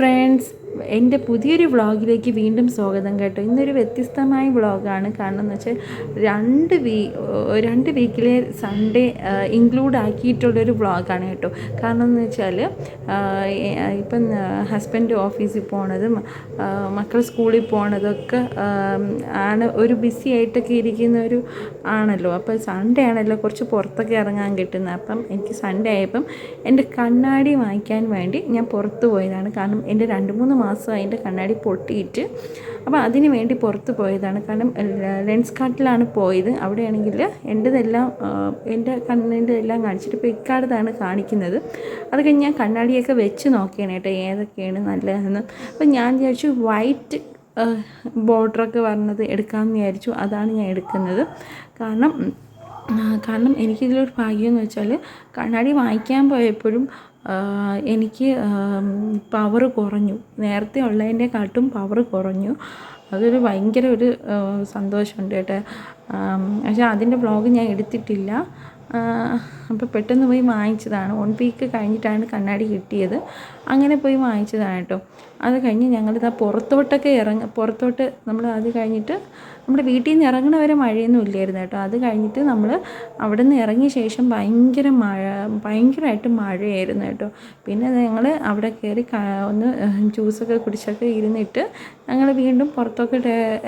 Friends എന്റെ പുതിയൊരു വ്ളോഗിലേക്ക് വീണ്ടും സ്വാഗതം കേട്ടോ. ഇന്നൊരു വ്യത്യസ്തമായ വ്ളോഗാണ്. കാരണം എന്ന് വെച്ചാൽ രണ്ട് വീ രണ്ട് വീക്കിലെ സൺഡേ ഇൻക്ലൂഡ് ആക്കിയിട്ടുള്ളൊരു വ്ളോഗാണ് കേട്ടോ. കാരണം എന്ന് വെച്ചാൽ ഇപ്പം ഹസ്ബൻഡ് ഓഫീസിൽ പോണതും മക്കൾ സ്കൂളിൽ പോണതൊക്കെ ആണ് ഒരു ബിസി ആയിട്ടൊക്കെ ഇരിക്കുന്ന ഒരു ആണല്ലോ. അപ്പോൾ സൺഡേ ആണല്ലോ കുറച്ച് പുറത്തൊക്കെ ഇറങ്ങാൻ കിട്ടുന്നത്. അപ്പം എനിക്ക് സൺഡേ ആയപ്പം എന്റെ കണ്ണാടി വാങ്ങിക്കാൻ വേണ്ടി ഞാൻ പുറത്ത് പോയതാണ്. കാരണം എന്റെ രണ്ട് മൂന്ന് മാസം അതിന്റെ കണ്ണാടി പൊട്ടിയിട്ട് അപ്പോൾ അതിന് വേണ്ടി പുറത്ത് പോയതാണ്. കാരണം ലെൻസ് കാർട്ടിലാണ് പോയത്. അവിടെയാണെങ്കിൽ എന്റെതെല്ലാം എന്റെ കണ്ണിന്റെ എല്ലാം കാണിച്ചിട്ട് ഇപ്പോൾ ഇക്കാടതാണ് കാണിക്കുന്നത്. അത് കഴിഞ്ഞ് ഞാൻ കണ്ണാടിയൊക്കെ വെച്ച് നോക്കിയാണ് കേട്ടോ ഏതൊക്കെയാണ് നല്ലതെന്ന്. അപ്പോൾ ഞാൻ വിചാരിച്ചു വൈറ്റ് ബോർഡറൊക്കെ പറഞ്ഞത് എടുക്കാമെന്ന് വിചാരിച്ചു. അതാണ് ഞാൻ എടുക്കുന്നത്. കാരണം കാരണം എനിക്കിതിലൊരു ഭാഗ്യം എന്ന് വെച്ചാൽ കണ്ണാടി വാങ്ങിക്കാൻ പോയപ്പോഴും എനിക്ക് പവർ കുറഞ്ഞു. നേരത്തെ ഉള്ളതിന്റെക്കാട്ടും പവർ കുറഞ്ഞു. അതൊരു ഭയങ്കര ഒരു സന്തോഷമുണ്ട് കേട്ടോ. പക്ഷേ അതിന്റെ ബ്ലോഗ് ഞാൻ എടുത്തിട്ടില്ല. അപ്പോൾ പെട്ടെന്ന് പോയി വാങ്ങിച്ചതാണ്. വൺ വീക്ക് കഴിഞ്ഞിട്ടാണ് കണ്ണാടി കിട്ടിയത്. അങ്ങനെ പോയി വാങ്ങിച്ചതാണ് കേട്ടോ. അത് കഴിഞ്ഞ് ഞങ്ങളിത് ആ പുറത്തോട്ടൊക്കെ ഇറങ്ങ പുറത്തോട്ട് നമ്മൾ അത് കഴിഞ്ഞിട്ട് നമ്മുടെ വീട്ടിൽ നിന്ന് ഇറങ്ങണ വരെ മഴയൊന്നും ഇല്ലായിരുന്നു കേട്ടോ. അത് കഴിഞ്ഞിട്ട് നമ്മൾ അവിടെ നിന്ന് ഇറങ്ങിയ ശേഷം ഭയങ്കര മഴ ഭയങ്കരമായിട്ട് മഴയായിരുന്നു കേട്ടോ. പിന്നെ ഞങ്ങൾ അവിടെ കയറി ഒന്ന് ജ്യൂസൊക്കെ കുടിച്ചൊക്കെ ഇരുന്നിട്ട് ഞങ്ങൾ വീണ്ടും പുറത്തൊക്കെ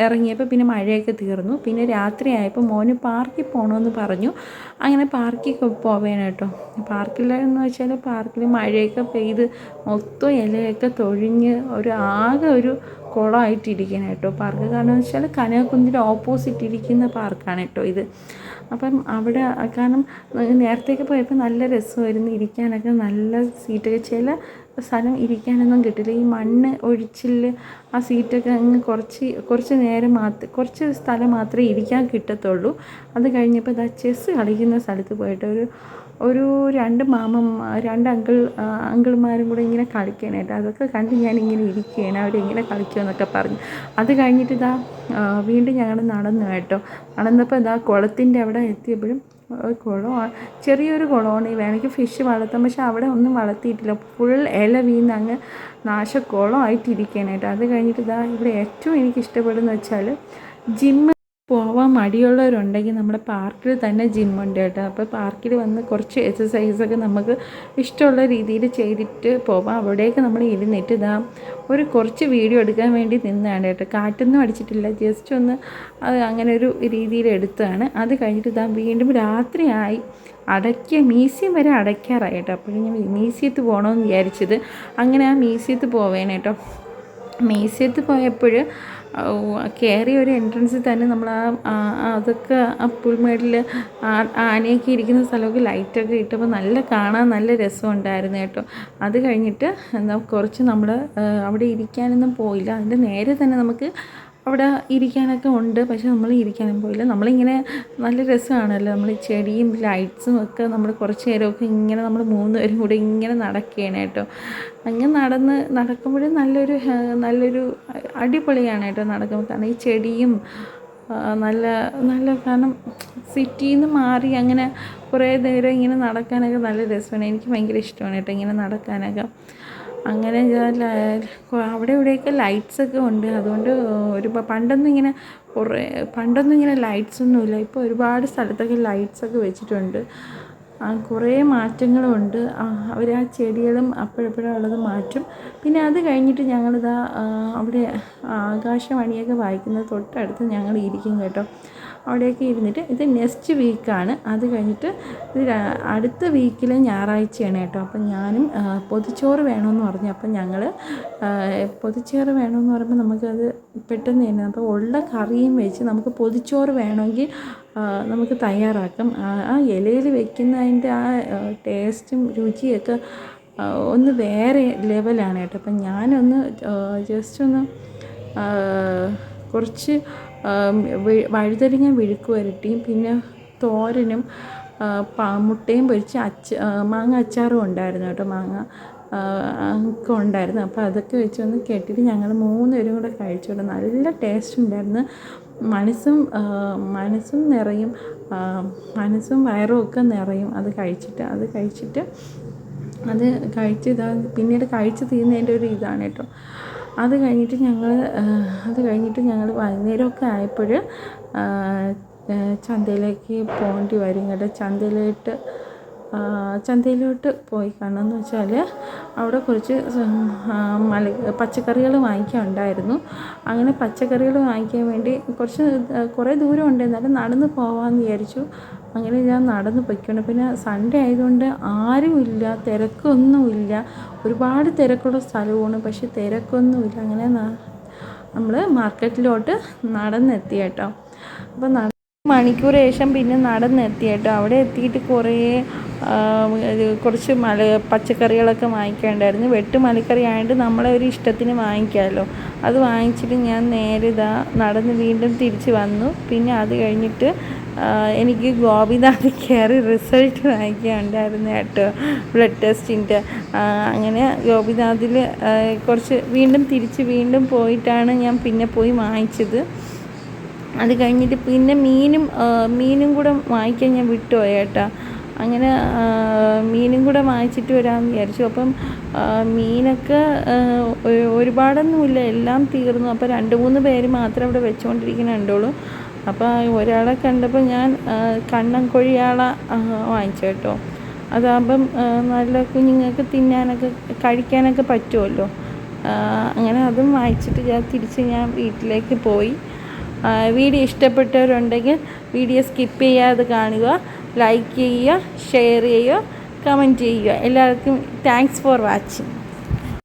ഇറങ്ങിയപ്പോൾ പിന്നെ മഴയൊക്കെ തീർന്നു. പിന്നെ രാത്രിയായപ്പോൾ മോന് പാർക്കിൽ പോകണമെന്ന് പറഞ്ഞു. അങ്ങനെ പാർക്കിൽ പോവേണം കേട്ടോ. പാർക്കിലെന്ന് വെച്ചാൽ പാർക്കിൽ മഴയൊക്കെ പെയ്ത് മൊത്തം ഇലയൊക്കെ തൊഴിഞ്ഞ് ഒരു ആകെ ഒരു കുളമായിട്ടിരിക്കണം കേട്ടോ. പാർക്ക് കാരണം എന്ന് വെച്ചാൽ കനകക്കുന്നിന്റെ ഓപ്പോസിറ്റ് ഇരിക്കുന്ന പാർക്കാണ് കേട്ടോ ഇത്. അപ്പം അവിടെ കാരണം നേരത്തേക്ക് പോയപ്പോൾ നല്ല രസമായിരുന്നു ഇരിക്കാനൊക്കെ നല്ല സീറ്റൊക്കെ ചില സ്ഥലം ഇരിക്കാനൊന്നും കിട്ടില്ല. ഈ മണ്ണ് ഒഴിച്ചിൽ ആ സീറ്റൊക്കെ അങ്ങ് കുറച്ച് കുറച്ച് നേരം മാത്രം കുറച്ച് സ്ഥലം മാത്രമേ ഇരിക്കാൻ കിട്ടത്തുള്ളൂ. അത് കഴിഞ്ഞപ്പോൾ ഇതാ ചെസ് കളിക്കുന്ന സ്ഥലത്ത് പോയിട്ട് ഒരു ഒരു രണ്ട് മാമം രണ്ട് അങ്കിൾ അങ്കിൾമാരും കൂടെ ഇങ്ങനെ കളിക്കാനായിട്ട് അതൊക്കെ കണ്ട് ഞാനിങ്ങനെ ഇരിക്കുകയാണ്. അവരിങ്ങനെ കളിക്കുമെന്നൊക്കെ പറഞ്ഞു. അത് കഴിഞ്ഞിട്ട് ഇതാ വീണ്ടും ഞങ്ങൾ നടന്നു കേട്ടോ. നടന്നപ്പോൾ ഇതാ കുളത്തിന്റെ അവിടെ എത്തിയപ്പോഴും ഒരു കുളം ചെറിയൊരു കുളമാണ് വേണമെങ്കിൽ ഫിഷ് വളർത്താം പക്ഷെ അവിടെ ഒന്നും വളർത്തിയിട്ടില്ല. ഫുൾ ഇല വീണ് അങ്ങ് നാശക്കുളമായിട്ടിരിക്കാനായിട്ട് അത് കഴിഞ്ഞിട്ട് ഇതാ ഇവിടെ ഏറ്റവും എനിക്ക് ഇഷ്ടപ്പെടുന്ന വെച്ചാൽ ജിമ്മ് പോവാൻ മടിയുള്ളവരുണ്ടെങ്കിൽ നമ്മുടെ പാർക്കിൽ തന്നെ ജിമ്മുണ്ട് കേട്ടോ. അപ്പോൾ പാർക്കിൽ വന്ന് കുറച്ച് എക്സസൈസൊക്കെ നമുക്ക് ഇഷ്ടമുള്ള രീതിയിൽ ചെയ്തിട്ട് പോവാം. അവിടേക്ക് നമ്മൾ ഇരുന്നിട്ട് ഇതാ ഒരു കുറച്ച് വീഡിയോ എടുക്കാൻ വേണ്ടി നിന്നാണ് കേട്ടോ. കാറ്റൊന്നും അടിച്ചിട്ടില്ല. ജസ്റ്റ് ഒന്ന് അങ്ങനെ ഒരു രീതിയിൽ എടുത്തതാണ്. അത് കഴിഞ്ഞിട്ട് ഇതാ വീണ്ടും രാത്രിയായി അടയ്ക്കുക മ്യൂസിയം വരെ അടയ്ക്കാറായി കേട്ടോ. അപ്പോഴും ഞാൻ മ്യൂസിയത്ത് പോകണമെന്ന് വിചാരിച്ചത്. അങ്ങനെ ആ മ്യൂസിയത്ത് പോവേനേട്ടോ മ്യൂസിയത്ത് പോയപ്പോൾ കയറിയ ഒരു എൻട്രൻസിൽ തന്നെ നമ്മൾ ആ അതൊക്കെ ആ പുൽമേടിൽ ആനയൊക്കെ ഇരിക്കുന്ന സ്ഥലമൊക്കെ ലൈറ്റൊക്കെ ഇട്ടപ്പോൾ നല്ല കാണാൻ നല്ല രസമുണ്ടായിരുന്നു കേട്ടോ. അത് കഴിഞ്ഞിട്ട് എന്താ കുറച്ച് നമ്മൾ അവിടെ ഇരിക്കാനൊന്നും പോയില്ല. അതിന്റെ നേരെ തന്നെ നമുക്ക് അവിടെ ഇരിക്കാനൊക്കെ ഉണ്ട് പക്ഷെ നമ്മൾ ഇരിക്കാനും പോയില്ല. നമ്മളിങ്ങനെ നല്ല രസമാണല്ലോ. നമ്മൾ ചെടിയും ലൈറ്റ്സും ഒക്കെ നമ്മൾ കുറച്ച് നേരമൊക്കെ ഇങ്ങനെ നമ്മൾ മൂന്ന് പേരും കൂടെ ഇങ്ങനെ നടക്കുകയാണ് കേട്ടോ. അങ്ങനെ നടന്ന് നടക്കുമ്പോഴും നല്ലൊരു നല്ലൊരു അടിപൊളിയാണ് കേട്ടോ നടക്കുമ്പോൾ കാരണം ഈ ചെടിയും നല്ല നല്ല കാരണം സിറ്റിയിൽ നിന്ന് മാറി അങ്ങനെ കുറേ നേരം ഇങ്ങനെ നടക്കാനൊക്കെ നല്ല രസമാണ്. എനിക്ക് ഭയങ്കര ഇഷ്ടമാണ് കേട്ടോ ഇങ്ങനെ നടക്കാനൊക്കെ. അങ്ങനെ അവിടെ ഇവിടെയൊക്കെ ലൈറ്റ്സ് ഒക്കെ ഉണ്ട്. അതുകൊണ്ട് ഒരു പണ്ടൊന്നും ഇങ്ങനെ കുറേ പണ്ടൊന്നും ഇങ്ങനെ ലൈറ്റ്സ് ഒന്നുമില്ല ഇപ്പോൾ ഒരുപാട് സ്ഥലത്തൊക്കെ ലൈറ്റ്സ് ഒക്കെ വെച്ചിട്ടുണ്ട്. കുറേ മാറ്റങ്ങളുണ്ട് അവർ ആ ചെടികളും അപ്പോഴപ്പോഴും ഉള്ളത് മാറ്റും. പിന്നെ അത് കഴിഞ്ഞിട്ട് ഞങ്ങളിതാ അവിടെ ആകാശവാണിയൊക്കെ വായിക്കുന്ന തൊട്ടടുത്ത് ഞങ്ങൾ ഇരിക്കും കേട്ടോ. അവിടെയൊക്കെ ഇരുന്നിട്ട് ഇത് നെക്സ്റ്റ് വീക്കാണ് അത് കഴിഞ്ഞിട്ട് അടുത്ത വീക്കിലെ ഞായറാഴ്ചയാണ് കേട്ടോ. അപ്പം ഞാനും പൊതിച്ചോറ് വേണമെന്ന് പറഞ്ഞു. അപ്പം ഞങ്ങൾ പൊതിച്ചോറ് വേണമെന്ന് പറയുമ്പോൾ നമുക്കത് പെട്ടെന്ന് തന്നെ അപ്പോൾ ഉള്ള കറിയും വെച്ച് നമുക്ക് പൊതിച്ചോറ് വേണമെങ്കിൽ നമുക്ക് തയ്യാറാക്കാം. ആ ഇലയിൽ വെക്കുന്നതിന്റെ ആ ടേസ്റ്റും രുചിയൊക്കെ ഒന്ന് വേറെ ലെവലാണ് കേട്ടോ. അപ്പം ഞാനൊന്ന് ജസ്റ്റ് ഒന്ന് കുറച്ച് വഴുതനങ്ങ വിഴുക്ക് വരട്ടിയും പിന്നെ തോരനും പാമുട്ടയും പൊരിച്ച് അച്ച മാങ്ങ അച്ചാറും ഉണ്ടായിരുന്നു കേട്ടോ മാങ്ങ ഒക്കെ ഉണ്ടായിരുന്നു. അപ്പോൾ അതൊക്കെ വെച്ചൊന്ന് കെട്ടിയിട്ട് ഞങ്ങൾ മൂന്ന് പേരും കൂടെ കഴിച്ചോട്ടെ നല്ല ടേസ്റ്റ് ഉണ്ടായിരുന്നു. മനസ്സും മനസ്സും നിറയും മനസ്സും വയറും ഒക്കെ നിറയും അത് കഴിച്ചിട്ട്. അത് കഴിച്ചിട്ട് അത് കഴിച്ച് ഇതാ പിന്നീട് കഴിച്ച് തീരുന്നതിന്റെ ഒരു ഇതാണ് കേട്ടോ. അത് കഴിഞ്ഞിട്ട് ഞങ്ങൾ അത് കഴിഞ്ഞിട്ട് ഞങ്ങൾ വൈകുന്നേരമൊക്കെ ആയപ്പോൾ ചന്തയിലേക്ക് പോകേണ്ടി വരും. കേട്ടോ ചന്തയിലോട്ട് ചന്തയിലോട്ട് പോയി കാണുമെന്ന് വെച്ചാൽ അവിടെ കുറച്ച് മല പച്ചക്കറികൾ വാങ്ങിക്കാൻ ഉണ്ടായിരുന്നു അങ്ങനെ പച്ചക്കറികൾ വാങ്ങിക്കാൻ വേണ്ടി കുറച്ച് കുറേ ദൂരം ഉണ്ട്. എന്നാലും നടന്ന് പോകാമെന്ന് വിചാരിച്ചു. അങ്ങനെ ഞാൻ നടന്ന് പൊയ്ക്കൊണ്ട്. പിന്നെ സൺഡേ ആയതുകൊണ്ട് ആരുമില്ല തിരക്കൊന്നുമില്ല. ഒരുപാട് തിരക്കുള്ള സ്ഥലമാണ് പക്ഷെ തിരക്കൊന്നുമില്ല. അങ്ങനെ നമ്മൾ മാർക്കറ്റിലോട്ട് നടന്നെത്തി കേട്ടോ. അപ്പോൾ മണിക്കൂർ ശേഷം പിന്നെ നടന്നെത്തി കേട്ടോ. അവിടെ എത്തിയിട്ട് കുറേ കുറച്ച് മല പച്ചക്കറികളൊക്കെ വാങ്ങിക്കേണ്ടായിരുന്നു. വെട്ട് മലക്കറി ആയതുകൊണ്ട് നമ്മളെ ഒരു ഇഷ്ടത്തിന് വാങ്ങിക്കാമല്ലോ അത് വാങ്ങിച്ചിട്ട് ഞാൻ നേരെ ഇതാ നടന്ന് വീണ്ടും തിരിച്ച് വന്നു. പിന്നെ അത് കഴിഞ്ഞിട്ട് എനിക്ക് ഗോപിനാഥ് കയറി റിസൾട്ട് വാങ്ങിക്കാനുണ്ടായിരുന്നു കേട്ടോ ബ്ലഡ് ടെസ്റ്റിന്റെ. അങ്ങനെ ഗോപിനാഥിൽ കുറച്ച് വീണ്ടും തിരിച്ച് വീണ്ടും പോയിട്ടാണ് ഞാൻ പിന്നെ പോയി വാങ്ങിച്ചത്. അത് കഴിഞ്ഞിട്ട് പിന്നെ മീനും മീനും കൂടെ വാങ്ങിക്കാൻ ഞാൻ വിട്ടുപോയി കേട്ടോ. അങ്ങനെ മീനും കൂടെ വാങ്ങിച്ചിട്ട് വരാമെന്ന് വിചാരിച്ചു. അപ്പം മീനൊക്കെ ഒരുപാടൊന്നുമില്ല. എല്ലാം തീർന്നു. അപ്പോൾ രണ്ട് മൂന്ന് പേര് മാത്രം അവിടെ വെച്ചുകൊണ്ടിരിക്കുന്നുണ്ടുള്ളൂ അപ്പോൾ ഒരാളെ കണ്ടപ്പോൾ ഞാൻ കണ്ണൻ കൊഴിയാള വാങ്ങിച്ചു കേട്ടോ. അതാകുമ്പം നല്ല കുഞ്ഞുങ്ങൾക്ക് തിന്നാനൊക്കെ കഴിക്കാനൊക്കെ പറ്റുമല്ലോ. അങ്ങനെ അതും വാങ്ങിച്ചിട്ട് ഞാൻ തിരിച്ച് ഞാൻ വീട്ടിലേക്ക് പോയി. വീഡിയോ ഇഷ്ടപ്പെട്ടവരുണ്ടെങ്കിൽ വീഡിയോ സ്കിപ്പ് ചെയ്യാതെ കാണുക ലൈക്ക് ചെയ്യുക ഷെയർ ചെയ്യുക കമന്റ് ചെയ്യുക. എല്ലാവർക്കും താങ്ക്സ് ഫോർ വാച്ചിങ്